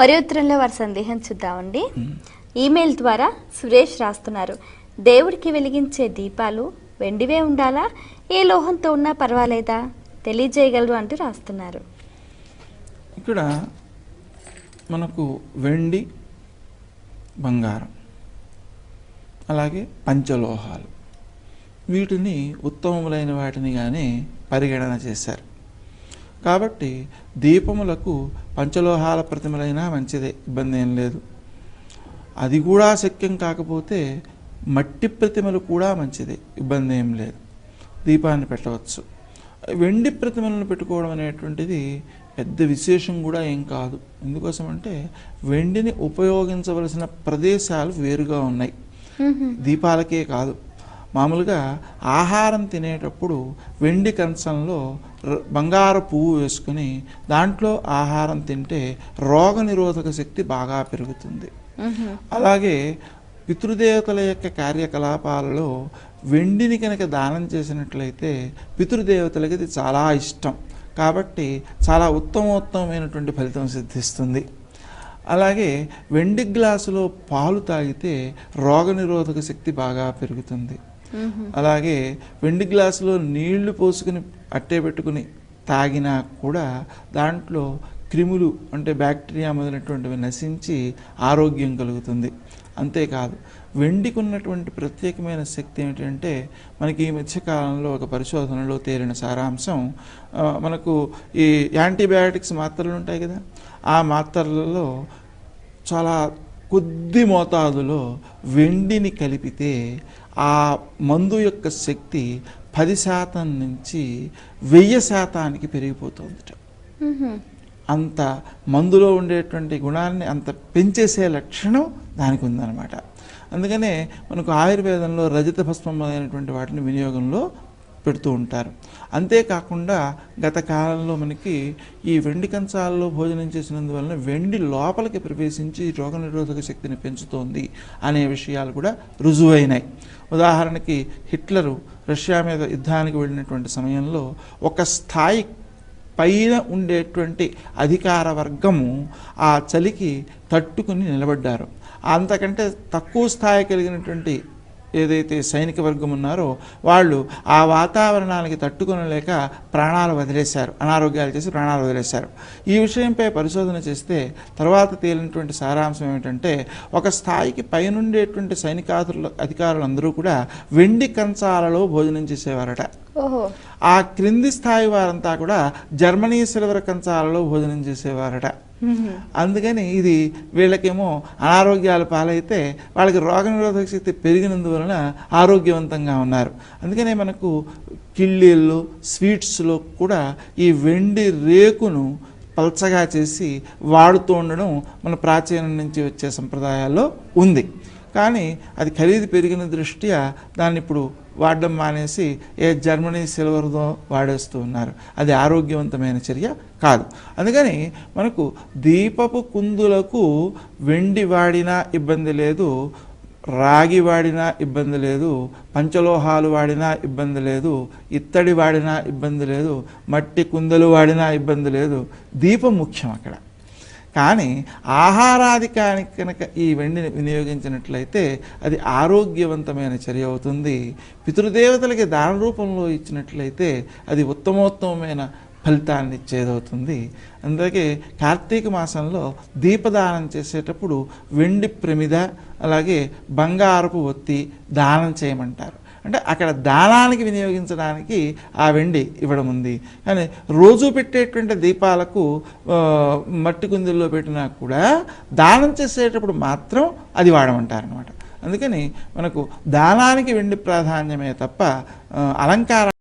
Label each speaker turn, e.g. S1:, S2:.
S1: మరి ఉత్తరంలో వారి సందేహం చూద్దామండి. ఈమెయిల్ ద్వారా సురేష్ రాస్తున్నారు. దేవుడికి వెలిగించే దీపాలు వెండివే ఉండాలా? ఏ లోహంతో ఉన్నా పర్వాలేదా? తెలియజేయగలరు అంటూ రాస్తున్నారు.
S2: ఇక్కడ మనకు వెండి బంగారం అలాగే పంచలోహాలు వీటిని ఉత్తమములైన వాటిని కానీ పరిగణన చేశారు. కాబట్టి దీపములకు పంచలోహాల ప్రతిమలైనా మంచిదే ఇబ్బంది ఏం లేదు. అది కూడా శక్యం కాకపోతే మట్టి ప్రతిమలు కూడా మంచిదే ఇబ్బంది ఏం లేదు. దీపాన్ని పెట్టవచ్చు. వెండి ప్రతిమలను పెట్టుకోవడం అనేటువంటిది పెద్ద విశేషం కూడా ఏం కాదు. ఎందుకోసం అంటే వెండిని ఉపయోగించవలసిన ప్రదేశాలు వేరుగా ఉన్నాయి. దీపాలకే కాదు. మామూలుగా ఆహారం తినేటప్పుడు వెండి కంచంలో బంగారు పువ్వు వేసుకుని దాంట్లో ఆహారం తింటే రోగనిరోధక శక్తి బాగా పెరుగుతుంది. అలాగే పితృదేవతల యొక్క కార్యకలాపాలలో వెండిని కనుక దానం చేసినట్లయితే పితృదేవతలకి ఇది చాలా ఇష్టం కాబట్టి చాలా ఉత్తమోత్తమైనటువంటి ఫలితం సిద్ధిస్తుంది అలాగే వెండి గ్లాసులో పాలు తాగితే రోగనిరోధక శక్తి బాగా పెరుగుతుంది.
S1: Mm-hmm.
S2: అలాగే వెండి గ్లాసులో నీళ్ళు పోసుకుని అట్టే పెట్టుకుని తాగినా కూడా దాంట్లో క్రిములు అంటే బ్యాక్టీరియా మొదలైనటువంటివి నశించి ఆరోగ్యం కలుగుతుంది. అంతేకాదు వెండికి ఉన్నటువంటి ప్రత్యేకమైన శక్తి ఏమిటంటే మనకి ఈ మధ్యకాలంలో ఒక పరిశోధనలో తేలిన సారాంశం మనకు ఈ యాంటీబయాటిక్స్ మాత్రలు ఉంటాయి కదా ఆ మాత్రలలో చాలా కొద్ది మోతాదులో వెండిని కలిపితే ఆ మందు యొక్క శక్తి పది శాతం నుంచి వెయ్యి శాతానికి పెరిగిపోతుంది. అంత మందులో ఉండేటువంటి గుణాన్ని అంత పెంచేసే లక్షణం దానికి ఉందన్నమాట అందుకనే మనకు ఆయుర్వేదంలో రజత భస్మం మొదలైనటువంటి వాటిని వినియోగంలో పెడుతూ ఉంటారు. అంతేకాకుండా గత కాలంలో మనకి ఈ వెండి కంచాలలో భోజనం చేసినందువలన వెండి లోపలికి ప్రవేశించి రోగనిరోధక శక్తిని పెంచుతోంది అనే విషయాలు కూడా రుజువైనాయి. ఉదాహరణకి హిట్లరు రష్యా మీద యుద్ధానికి వెళ్ళినటువంటి సమయంలో ఒక స్థాయి పైన ఉండేటువంటి అధికార వర్గము ఆ చలికి తట్టుకుని నిలబడ్డారు. అంతకంటే తక్కువ స్థాయి కలిగినటువంటి ఏదైతే సైనిక వర్గం ఉన్నారో వాళ్ళు ఆ వాతావరణానికి తట్టుకొనలేక ప్రాణాలు వదిలేశారు. అనారోగ్యాలు చేసి ప్రాణాలు వదిలేశారు. ఈ విషయంపై పరిశోధన చేస్తే తర్వాత తేలినటువంటి సారాంశం ఏమిటంటే ఒక స్థాయికి పైనుండేటువంటి సైనికాధుల అధికారులందరూ కూడా వెండి కంచాలలో భోజనం చేసేవారట. ఆ క్రింది స్థాయి వారంతా కూడా జర్మనీ సిల్వర్ కంచాలలో భోజనం చేసేవారట. అందుకని ఇది వీళ్ళకేమో అనారోగ్యాలు పాలైతే వాళ్ళకి రోగనిరోధక శక్తి పెరిగినందువలన ఆరోగ్యవంతంగా ఉన్నారు. అందుకనే మనకు కిళ్ళీళ్ళు స్వీట్స్లో కూడా ఈ వెండి రేకును పల్చగా చేసి వాడుతూ ఉండడం మన ప్రాచీనం నుంచి వచ్చే సంప్రదాయాల్లో ఉంది. కానీ అది ఖరీదు పెరిగిన దృష్ట్యా దాన్ని ఇప్పుడు వాడడం మానేసి ఏ జర్మనీ సిల్వర్దో వాడేస్తూ ఉన్నారు. అది ఆరోగ్యవంతమైన చర్య కాదు. అందుకని మనకు దీపపు కుందులకు వెండి వాడినా ఇబ్బంది లేదు రాగి వాడినా ఇబ్బంది లేదు పంచలోహాలు వాడినా ఇబ్బంది లేదు ఇత్తడి వాడినా ఇబ్బంది లేదు మట్టి కుందలు వాడినా ఇబ్బంది లేదు. దీపం ముఖ్యం అక్కడ. కానీ ఆహారాధికానికి కనుక ఈ వెండిని వినియోగించినట్లయితే అది ఆరోగ్యవంతమైన చర్య అవుతుంది. పితృదేవతలకి దాన రూపంలో ఇచ్చినట్లయితే అది ఉత్తమోత్తమైన ఫలితాన్ని ఇచ్చేదవుతుంది. అందుకే కార్తీక మాసంలో దీపదానం చేసేటప్పుడు వెండి ప్రమిద అలాగే బంగారపు ఒత్తి దానం చేయమంటారు. అంటే అక్కడ దానానికి వినియోగించడానికి ఆ వెండి ఇవ్వడం ఉంది. కానీ రోజు పెట్టేటువంటి దీపాలకు మట్టి కుందుల్లో పెట్టినా కూడా దానం చేసేటప్పుడు మాత్రం అది వాడమంటారనమాట అందుకని మనకు దానానికి వెండి ప్రాధాన్యమే తప్ప అలంకార